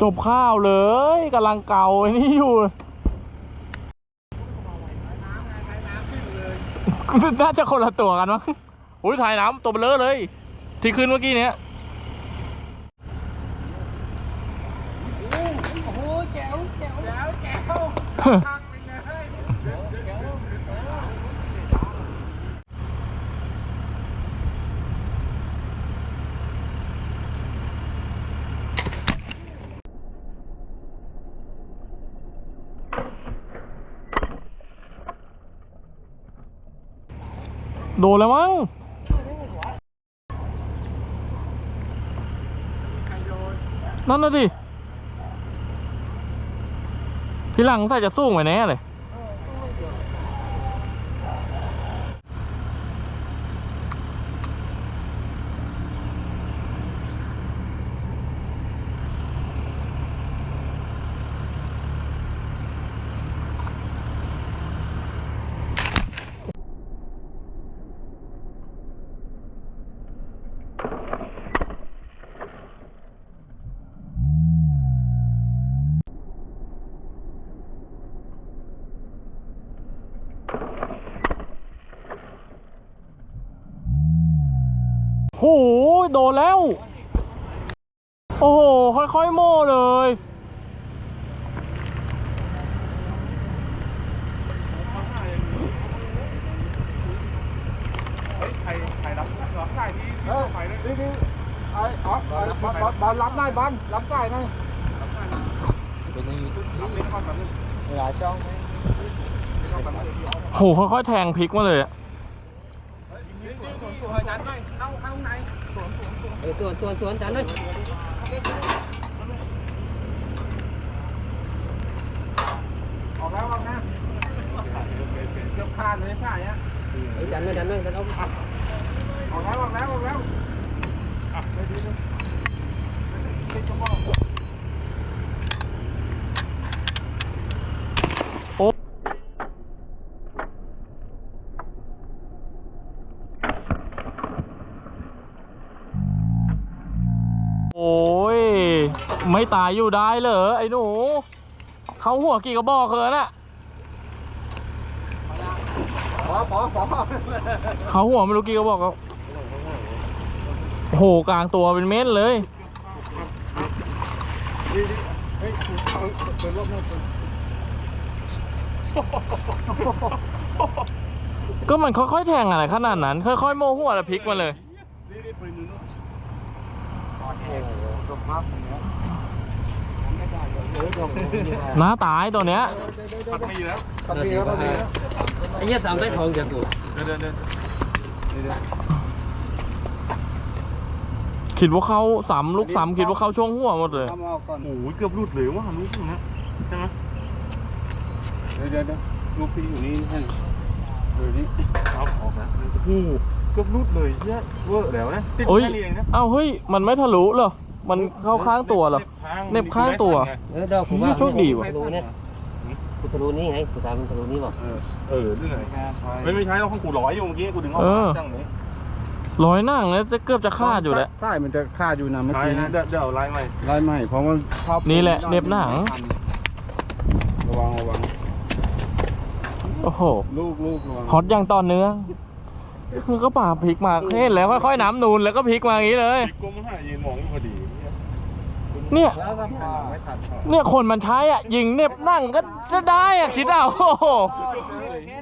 จบข้าวเลยกำลังเกาไอ้นี่อยู่น่าจะคนละตัวกันมั้งอุ้ยถ่ายน้ำตัวเบลอเลย ที่ขึ้นเมื่อกี้เนี้ยโอ้โหแจ๋วแจ๋วแล้วแก้วทักไปเลย แจ๋ว โดนแล้วมั้งนั่นน่ะดิพี่หลังใส่จะสู้ไหมแน่เลย เออต้องไม่เดี๋ยว โอ้ โหโดนแล้ว โอ้โห ค่อยๆ โม่เลยเฮ้ยใครใครรับเหรอสายที่ที่ไฟเลยนี่นี่ไอ้อ๋อบอลบอลบอลบอลรับได้บอลรับสายหน่อยเป็นอย่างนี้รับเป็นข้อสามหนึ่งเวลาช่องไหมเป็นข้อสามหนึ่งโหค่อยๆ แทงพลิกมาเลยอะนี่นี่สวนสวนดันหน่อยเข้าเข้าในสวน เออตัวตัวตัวจันเลยออกแล้วออกนะเกือบขาดเลยสายอะเออดันเลยดันเลยดันเอาออกแล้วออกแล้วออกแล้วไปดีเลย ไม่ตายอยู่ได้เหรอไอ้หนู เขาหัวกี่กระบอกเคินอะพอพอพอเขาหัวไม่รู้กี่กระบอกแล้วโอ้โหกลางตัวเป็นเม็ดเลยก็มันค่อยๆแทงอะไรขนาดนั้น ค่อยๆโมหัวแล้วพลิกมาเลยดีดีปืนนู้นโอ้โหสภาพอย่างเงี้ย น้าตายตัวเนี้ยปัดมีแล้วปัดมีแล้วปัดมีแล้วไอ้เหี้ยสามได้ทองจากกูเดินเดินเดินเดินคิดว่าเขาสามลูกสามคิดว่าเขาช่วงหัวหมดเลยทำเอาก่อนโอ้โหเกือบรุดเลยว่ารู้สึกนะใช่ไหมเดี๋ยวเดี๋ยวเดี๋ยวลูกพี่อยู่นี่ให้เดี๋ยวนี้เอาออกนะโอ้โหเกือบรุดเลยเยอะเวอร์แล้วนะติดโอ้ยแค่นี้เองนะเอ้าเฮ้ยมันไม่ทะลุเหรอ มันเข้าข้างตัวเหรอเหน็บข้างตัว เออเดี๋ยวผมว่าโชคดีว่ะทะลุเนี่ยกูทะลุนี่ไงกูทำมันทะลุนี่บอกเออเออนี่ไงแค่ไฟไม่ไม่ใช่เราของกูร้อยอยู่เมื่อกี้กูดึงออกเออจังนี้ร้อยนั่งแล้วจะเกือบจะขาดอยู่แล้ว ใช่มันจะขาดอยู่นะเมื่อใช่กี้นะนะเดี๋ยวเดี๋ยวไล่ใหม่ไล่ใหม่เพราะมันชอบนี่แหละเหน็บหนัง ระวังระวังโอ้โห ลูกลูกระวังฮอตอย่างต่อเนื้อคือก็ป่าพลิกมาเห็นแล้วค่อยๆน้ำนูนแล้วก็พลิกมาอย่างนี้เลยติดกลมมันหายืนมองอยู่พอดี เนี่ยแล้วถ้าพาไม่ทันเนี่ยคนมันใช้อะยิงเน็บนั่งก็จะได้อะคิดเอาโอ้โห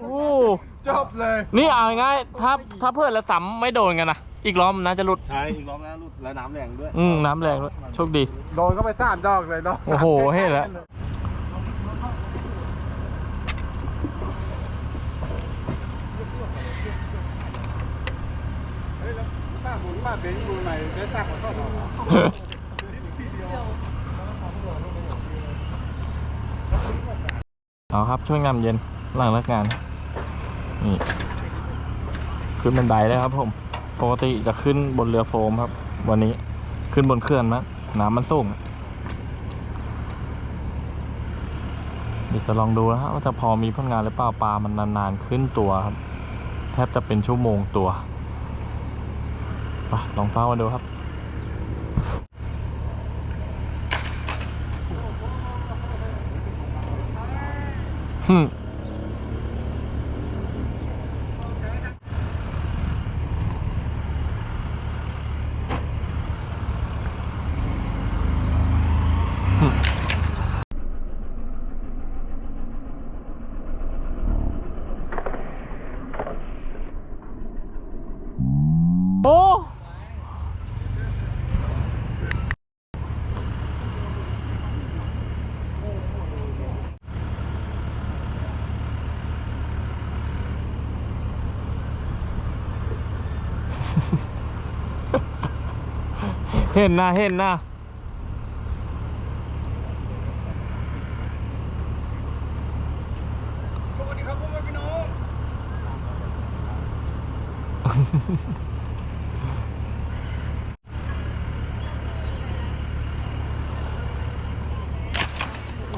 โอ้โหจบเลยนี่เอาง่ายๆถ้าถ้าเพื่อนและซ้ำไม่โดนกันนะอีกรอบมันน่าจะหลุดใช่อีกรอบนะรุดแล้วน้ำแรงด้วย อืมน้ำแรงด้วยโชคดี โดนก็ไปสามดอกเลยดอกโอ้โหเห็นแล้ว เฮ้ยแล้วป้าหมุนป้าเบงดูไหนได้สักกว่าก็หรอ เอาครับช่วยงานเย็นหลังเลิกงานนี่ขึ้นบันไดเลยครับ ผมปกติจะขึ้นบนเรือโฟมครับ วันนี้ขึ้นบนเครื่องนะน้ำมันสูงเดี๋ยวจะลองดูนะฮะว่าจะพอมีผลงานหรือเปล่าปลามันนานๆขึ้นตัวครับ แทบจะเป็นชั่วโมงตัวไปลองเฝ้ามาดูครับ หึหึโอ้ เห็นนะเห็นนะสวัสดีครับพ่อแม่พี่น้อง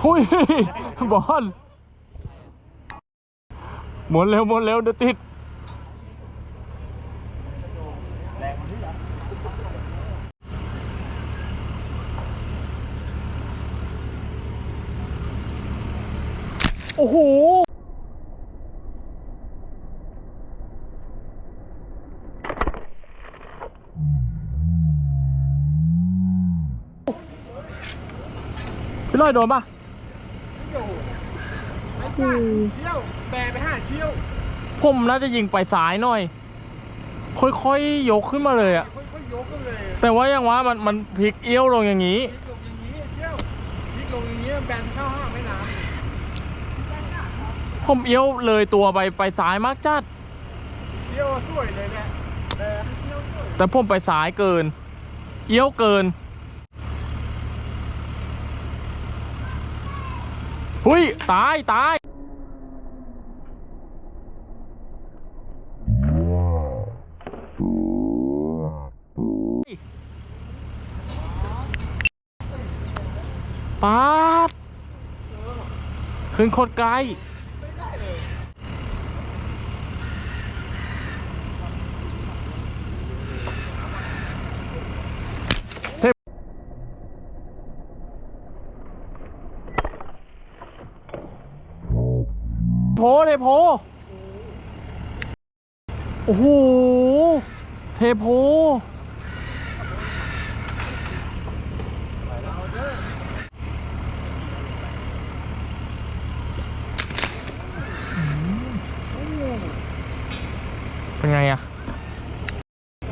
หุยบอลหมุนเร็วหมุนเร็วเดี๋ยวติด โอ้โหพี่ลอยโดนปะไม่พลาดเชี่ยวแบไปห้าเชี่ยวผมน่าจะยิงไปซ้ายหน่อย ค่อยๆยกขึ้นมาเลยอะค่อยๆยกกันเลยแต่ว่ายังว่ามันมันพลิกเอี้ยวลงอย่างนี้ พลิกลงอย่างนี้เชี่ยวพลิกลงอย่างนี้แบนเข้าห้างไม่น้ผมเอี้ยวเลยตัวไปไปซ้ายมากจัดำเชี่ยวสวยเลยแหละแบนเชี่ยวสวยแต่ผมไปซ้ายเกิน เอี้ยวเกินหุยตาย ตาย ป๊าบขึ้นโคตรไกล พเทโพ โอ้โห เทโพ เป็นไงอะ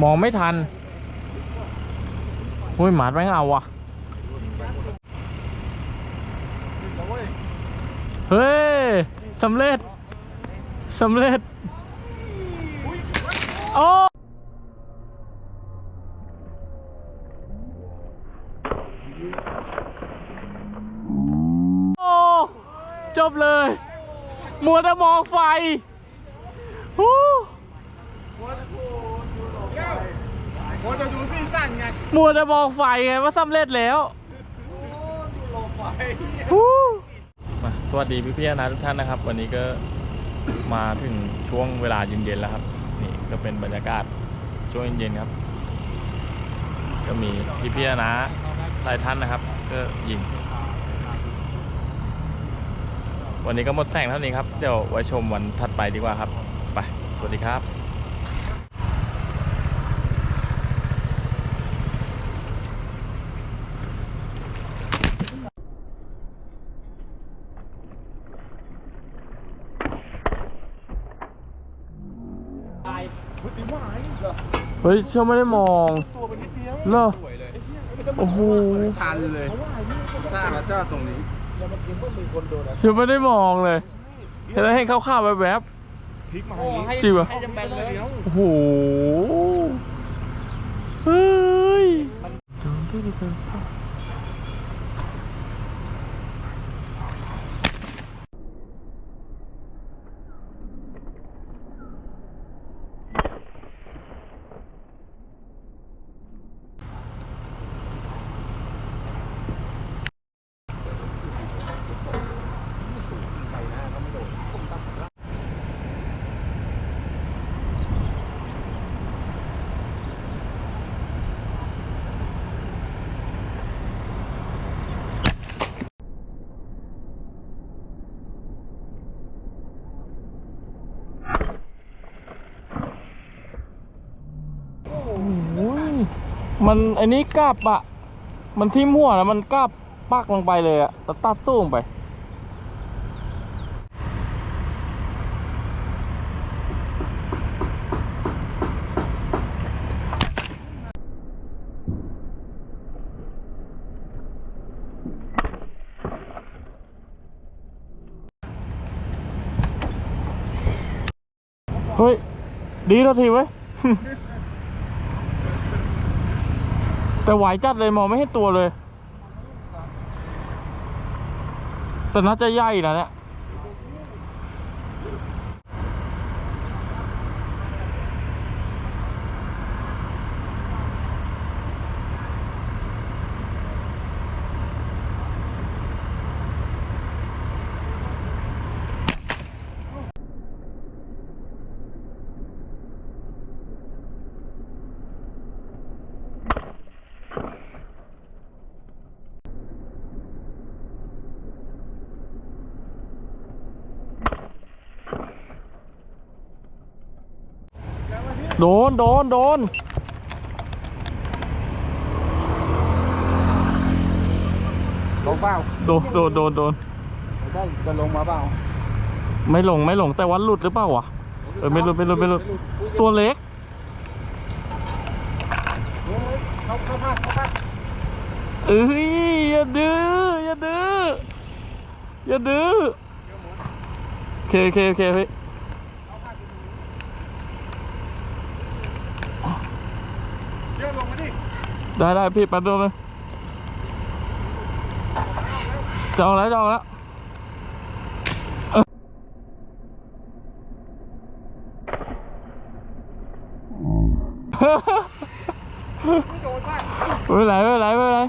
มองไม่ทันอุ้ยหมาดแม่งเอาว่ะ เฮ้ย สำเร็จสำเร็จโอ้โอ้จบเลย มัวแต่มองไฟฮู้หัวจะดูดูหลงหัวจะดูซีซั่นไงมัวแต่มองไฟไงว่าสำเร็จแล้วโอ้ดูหลงไฟฮู้มา สวัสดีพี่พี่นะทุกท่านนะครับ วันนี้ก็มาถึงช่วงเวลาเย็นๆแล้วครับ นี่ก็เป็นบรรยากาศช่วงเย็นๆครับ ก็มีพี่พี่นะหลายท่านนะครับ ก็ยิง วันนี้ก็หมดแสงเท่านี้ครับ เดี๋ยวไว้ชมวันถัดไปดีกว่าครับ ไป สวัสดีครับ พุทธิว่าไอ้เหรอเฮ้ยเชื่อไม่ได้มองตัวเป็นนิดเดียวเหรอสวยเลยโอ้โหทันเลย สร้างแล้วเจ้าตรงนี้แล้วมันกินต้องมีคนโดนเชื่อไม่ได้มองเลยเห็นแล้วเห็นข้าวๆแวบพลิกมาอย่างนี้จริงปะให้จำเป็นเลยๆโอ้โหเฮ้ย เมันไอ้นี้กลับอะมันทิ่มหัวแล้วมันกลับปักลงไปเลยอะแล้วตัดสู้ลงไป เฮ้ย ดีแล้วทีเว้ย แต่ไหวจัดเลยมองไม่เห็นตัวเลย แต่น่าจะใหญ่นะเนี่ย โดน โดน โดน ลงเปล่าโดน โดน โดน โดน ไม่ใช่จะลงมาเปล่าไม่หลง ไม่หลง แต่ว่าหลุดหรือเปล่าวะ เออไม่หลุดไม่หลุดไม่หลุด ตัวเล็ก เฮ้ยเขาเข้าพลาดเข้าพลาดเอ้ย อย่าดื้อ อย่าดื้อ อย่าดื้อ โอเคโอเคโอเคพี่ เดี๋ยวลงมาดิ ได้ได้พี่แป๊บเดียวเลยจองแล้วจองแล้วไม่โดนป่ะไม่เป็นไรไม่เป็นไรไม่เป็นไร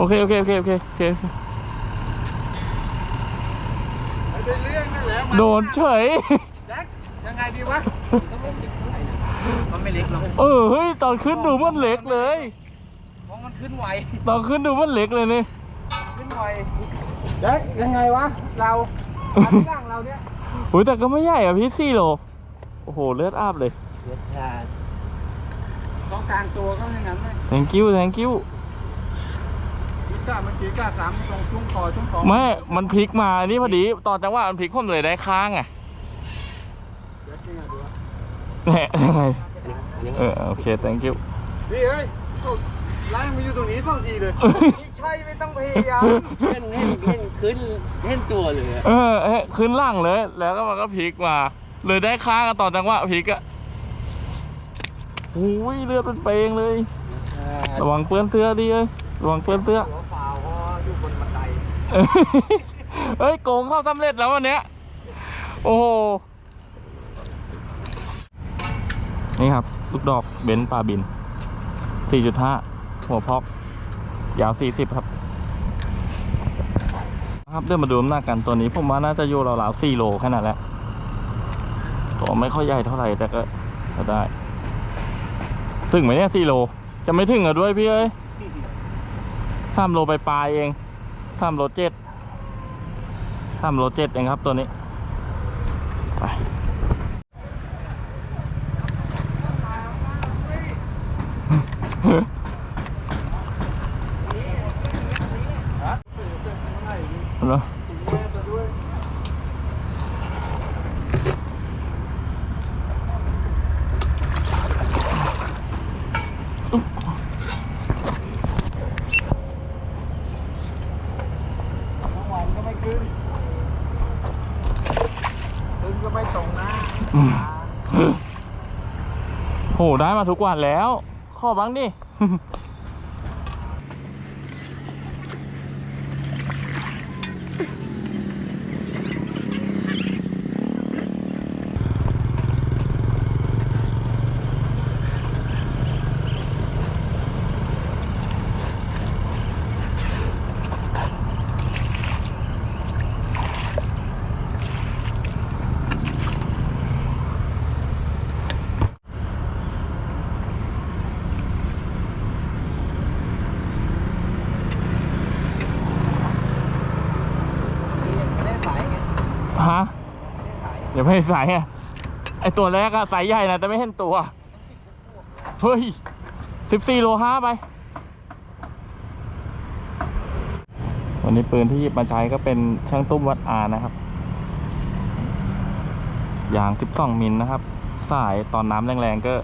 โอเคโอเคโอเคโอเคโอเคไม่ได้เรื่องนั่นแหละมัโดนเฉย แจ็คยังไงดีวะมันไม่เล็กหรอกเออเฮ้ยตอนขึ้นดูมันเล็กเลยเพราะมันขึ้นไวตอนขึ้นดูมันเล็กเลยนี่ขึ้นไวแจ็คยังไงวะ เราอันที่ล่างเราเนี่ยโอ้ยแต่ก็ไม่ใหญ่อะพี่สี่โลโอ้โหเลือดอาบเลยเดี๋ยวชาต้องกลางตัวก็อย่างนั้นไหม thank you thank you พิซซ่าเมื่อกี้กล้าสามตรงช่วงคอช่วงคอไม่ มันพลิกมาอันนี้พอดี ตอนจังหวะมันพลิกผมเลยได้ค้างไงแจ็คยังไงดีวะแหม่ยังไงเออโอเค thank you นี่เอ้ยไล่มาอยู่ตรงนี้สองทีเลยไม่ใช่ไม่ต้องพยายามเห็นเห็นเห็นขึ้นเห็นตัวเลยอะเออเอ๊ะขึ้นล่างเลย แล้วก็มันก็พลิกมา เลยได้ค้างกันตอนจังหวะพลิกอะโอ้ยเลือดเป็นเปงเลย ระวังเปื้อนเสื้อดิเอ้ยระวังเปื้อนเสื้อ เฮ้ยโกงเข้าสำเร็จแล้ววันเนี้ย โอ้โห นี่ครับ ลูกดอกเบนซ์ปลาบิน 4.5 หัวพอก ยาว 40 ครับ ครับเดินมาดูน้ำหนักกันตัวนี้ ผมว่าน่าจะอยู่ราวๆ4โลแค่นั้นแหละตัวไม่ค่อยใหญ่เท่าไหร่แต่ก็ก็ได้ถึงไหมเนี่ย4โล จะไม่ถึงอะด้วยพี่เอ้ยสามโลไปปลายเอง สามโลเจ็ดสามโลเจ็ดเองครับตัวนี้ไปเหรอแม่จะด้วยทั้งวันก็ไม่ขึ้นขึ้นก็ไม่ตรงนะ อืม โห ได้มาทุกวันแล้วข้อบ้างดิ อย่าไม่ใส่อะไอตัวแรกอะใส่ใหญ่นะแต่ไม่เห็นตัว เฮ้ยสิบสี่โลห้าไป วันนี้ปืนที่หยิบมาใช้ก็เป็นช่างตุ้มวัดอานะครับ ยาง12มิลนะครับ สายตอนน้ำแรงๆก็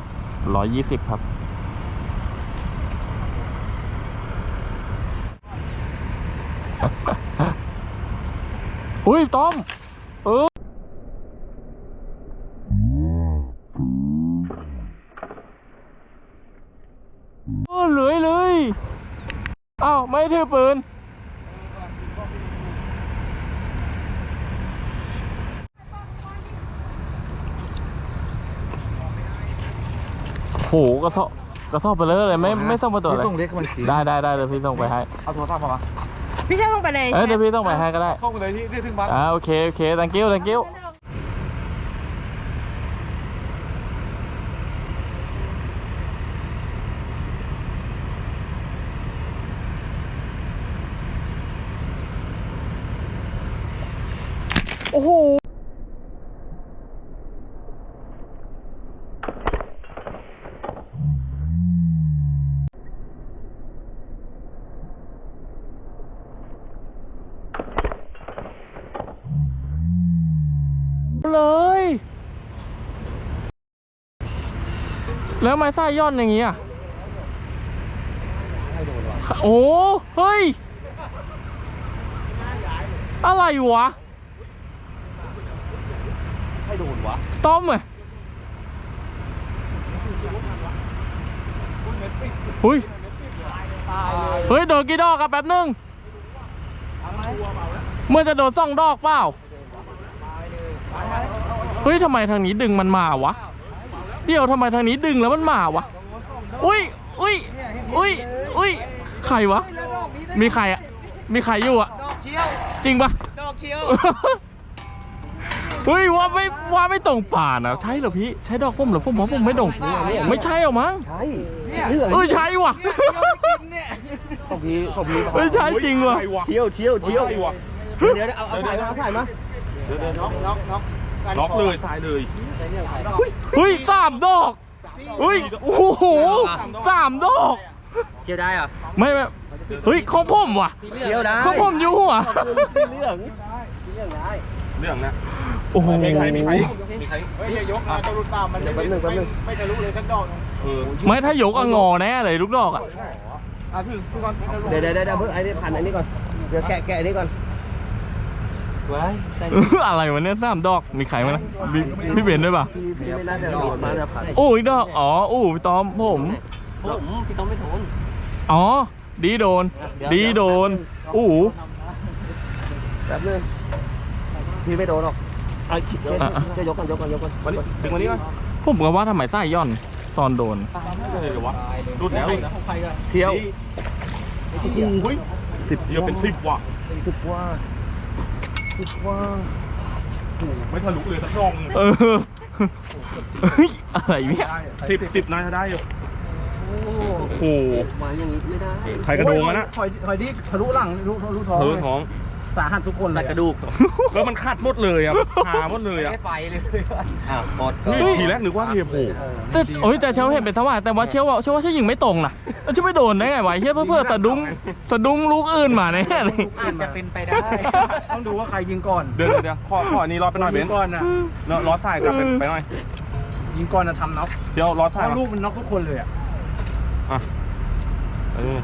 120ครับอุ้ยต้อมเอออเหลือยเลย อ้าว ไม่ถือ ปืน โหกระสอบกระสอบไปเลยเลยไม่ไม่ส่งมาตัวเลยต้องเล็กมันขีได้ได้ได้เดี๋ยวพี่ส่งไปให้เอาโทรศัพท์มาพี่ช่างต้องไปไหนเอ้ยเดี๋ยวพี่ส่งไปให้ก็ได้ส่งไปเลยที่ที่ถึงบ้านอ่าโอเคโอเค thank you thank you อ้โหเลย แล้วไม้ไส้ย่อนอย่างงี้อะโอ้เฮ้ย อะไรวะ ให้โด นวะต้อมเหรอหุยเฮ้ยโดนกี่ดอกอะแป๊บนึงเมื่อจะโดนสองดอกเปล่าเฮ้ยทำไมทางนี้ดึงมันมาวะเดี๋ยวทำไมทางนี้ดึงแล้วมันมาวะอุ้ยอุ้ยอุ้ยอุ้ยใครวะ มีใครอะมีใครอยู่อะดอกเชียวจริงปะดอกเชียว เฮ้ยว่าไม่ว่าไม่ตรงป่านะใช่เหรอพี่ใช้ดอกพุ่มเหรอพุ่มหมอพุ่มไม่ตรงไม่ใช่หรอมั้งใช่เออใช่ว่ะของพี่ของพี่เฮ้ยใช่จริงว่ะเชี่ยวเชี่ยวเชี่ยวเดี๋ยวเอาเอาสายมาเอาสายมาน็อกน็อกน็อกล็อกเลยตายเลยเฮ้ยสามดอกเฮ้ยโอ้โหสามดอกเชียวได้เหรอไม่ไม่เฮ้ยของผมว่ะเชียวได้ของผมอยู่หัวเรื่องเรื่องได้เรื่องนะ โอ้โหมีใครมีใครมีใครเฮ้ยอย่ายกนะจะรุดตามมันไม่ไม่ไม่ทะลุเลยทั้งดอกเออไม่ถ้ายกอะงอแน่เลยลูกดอกอะอะพี่พี่ก่อนเดี๋ยวเดี๋ยวเดี๋ยวเพิ่งไอ้นี่พันอันนี้ก่อนเดี๋ยวแกะแกะอันนี้ก่อนไว้อะไรวะเนี่ยสามดอกมีใครมั้ยนะมีพี่เบนด้วยป่ะพี่พี่ไม่น่าจะโดนมาจะพันโอ้ยดอกอ๋ออู้พี่ต้อมผมผมพี่ต้องไม่ทนอ๋อดีโดน ดีโดนอู้แป๊บนึงพี่ไม่โดนหรอก ไอ้ชิจะยกก่อนยกก่อนยกก่อนวันนี้ถึงวันนี้มั้ยผมก็ว่าทำไมไส้ย่อนตอนโดนใช่เลยวะรุดแล้วนะของใครกันเที่ยวโอ้ยสิบเดียวเป็นสิบว่ะสิบว่าสิบว่าไม่ทะลุเลยสักดองเออเฮ้ยอะไรเนี่ยสิบสิบนายได้อยู่โอ้โอ้โหมาอย่างนี้ไม่ได้ใครกระโดงมันนะถอยถอยดิทะลุหลังทะลุทะลุท้องเธอท้อง สาหัสทุกคนเลยกระดูกแล้วมันขาดหมดเลยอะหาหมดเลยอะไม่ไปเลยอ้าวกดนี่ทีแรกนึกว่าเทโพแต่โอ้ยแต่เชลเห็นเป็นสว่างแต่ว่าเชลว่าเชลว่าเชลยิงไม่ตรงนะแล้วเชลไม่โดนได้ไงวะเฮียเพื่อเพื่อสะดุ้งสะดุ้งลูกอื่นมาแน่เลย อาจจะเป็นไปได้ ต้องดูว่าใครยิงก่อนเดี๋ยวเดี๋ยวเดี๋ยวขอขออันนี้รอไปหน่อยเบยินงก่อนนะเนาะรอสายกลับไปไปหน่อย ยิงก่อนนะทำน็อกเดี๋ยวรอสายเอามาลูกมันน็อกทุกคนเลยอะอะเออ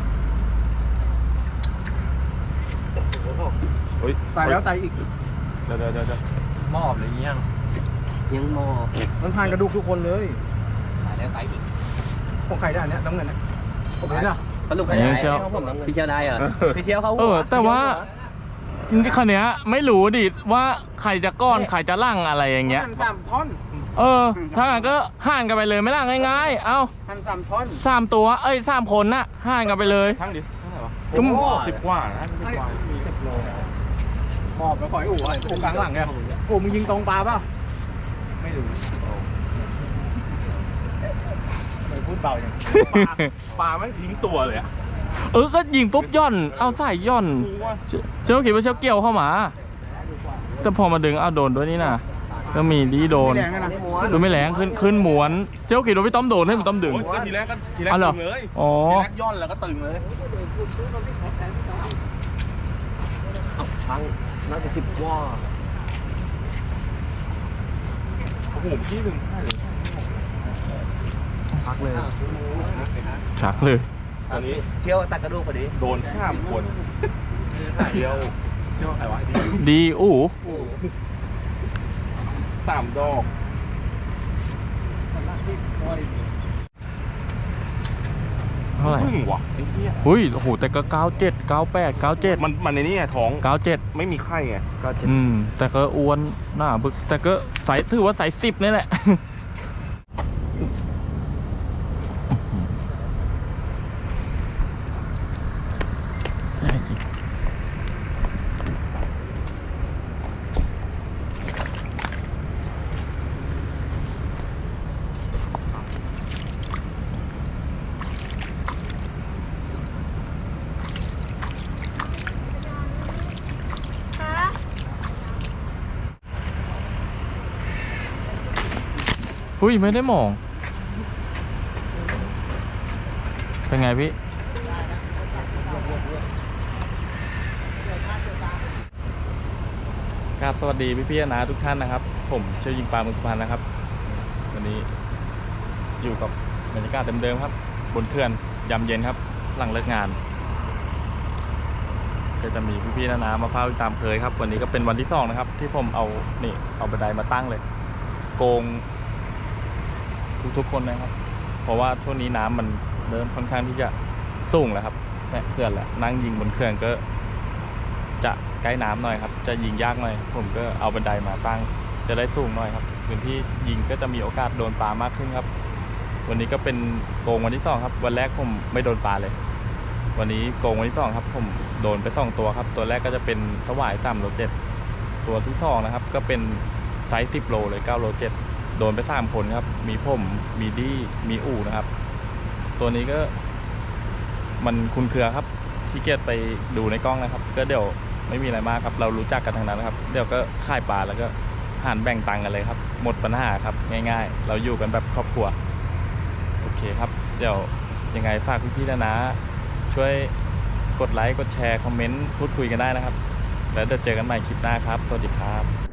เฮ้ยตายแล้วตายอีก เดี๋ยวเดี๋ยวเดี๋ยวเดี๋ยวมอบเลยยังยังมอบมันผ่านกระดูกทุกคนเลยตายแล้วตายอีกของใครได้อันเนี้ยน้ำเงินนะผมเห็นอะสรุปใครได้พี่เชียวได้เหรอพี่เชียวเขาเออแต่ว่าคันเนี้ยไม่รู้ดิว่าใครจะก้อนใครจะล่างอะไรอย่างเงี้ยหั่นสามท่อนเออ ถ้างั้นก็ห่านกันไปเลยไม่ล่างง่ายๆ เอาหั่นสามท่อนสามตัว เอ้ยสามคนน่ะห่านกันไปเลยช่างดิเท่าไหร่วะก็มึงสิบกว่านะสิบกว่า หอบไปขอยอู่อะอู่กลางหลังเนี่ยอู่มึงยิงตรงปลาเปล่าไม่รู้ไม่พูดเบาอย่างปลาแม่งทิ้งตัวเลยอะเออก็ยิงปุ๊บย่อน เอาใส่ย่อนรู้ว่าเชลคิดว่าเชลเกี่ยวเข้ามา แต่พอมาดึงเอาโดนด้วยนี่นะก็มีดีโดนอันนี้ม้วนดูไม่แรงขึ้นขึ้นหมวน เจ้าขี่รถพี่ต้อมโดนให้พี่ต้อมดึงโอ้ยก็ทีแรกก็ทีแรกอ๋อเหรอตึงเลยอ๋อทีแรกย่อนแล้วก็ตึงเลยทั้ง น่าจะสิบว่าโอ้โหพี่ถึงให้เลยพักเลย ชักเลย อันนี้เที่ยวตัดกระดูกพอดี โดนข้ามคนเที่ยวเที่ยวใครวะไอ้ดีดีอู้สามดอก เท่าไหร่พึ่งว่ะไอ้เหี้ยหุ้ยโอ้โหแต่ก็เก้าเจ็ดเก้าแปดเก้าเจ็ดมันมันในนี้ไงท้องเก้าเจ็ดไม่มีไข้ไงก็จะอืมแต่ก็อ้วนหน้าบึกแต่ก็ใส่ถือว่าใส่สิบนี่แหละ ยไม่ได้มอง เป็นไงพี่ ครับสวัสดีพี่พี่นะทุกท่านนะครับ ผมเชื่อยิงปลาเมืองสุพรรณนะครับ วันนี้อยู่กับบรรยากาศเดิมๆครับ บนเขื่อนยามเย็นครับ หลังเลิกงาน ก็จะมีพี่ๆนานามาพาตามเคยครับ วันนี้ก็เป็นวันที่สองนะครับ ที่ผมเอานี่เอาบันไดมาตั้งเลย โกง ทุกๆคนนะครับ เพราะว่าช่วงนี้น้ำมันเริ่มค่อนข้างที่จะสูงแล้วครับเนี่ยเขื่อนแหละนั่งยิงบนเขื่อนก็ จะใกล้น้ำหน่อยครับ จะยิงยากหน่อย ผมก็เอาบันไดมาตั้ง จะได้สูงหน่อยครับพื้นที่ยิงก็จะมีโอกาสโดนปลามากขึ้นครับ วันนี้ก็เป็นโกงวันที่สองครับ วันแรกผมไม่โดนปลาเลย วันนี้โกงวันที่สองครับ ผมโดนไปสองตัวครับ ตัวแรกก็จะเป็นสวายสามโลเจ็ดตัวที่สองนะครับ ก็เป็นไซส์สิบโลเลยเก้าโลเจ็ด โดนไปสามคนครับ มีผมมีดี้มีอู่นะครับ ตัวนี้ก็ มันคุณเครือครับที่เกียจไปดูในกล้องนะครับ ก็เดี๋ยวไม่มีอะไรมากครับ เรารู้จักกันทางนั้นนะครับ เดี๋ยวก็ค่ายปลาแล้วก็หันแบ่งตังกันเลยครับ หมดปัญหาครับ ง่ายๆ เราอยู่กันแบบครอบครัว โอเคครับ เดี๋ยวยังไงฝากพี่ๆนะนะ ช่วยกดไลค์ กดแชร์ คอมเมนต์ พูดคุยกันได้นะครับ แล้วเดี๋ยวเจอกันใหม่คลิปหน้าครับ สวัสดีครับ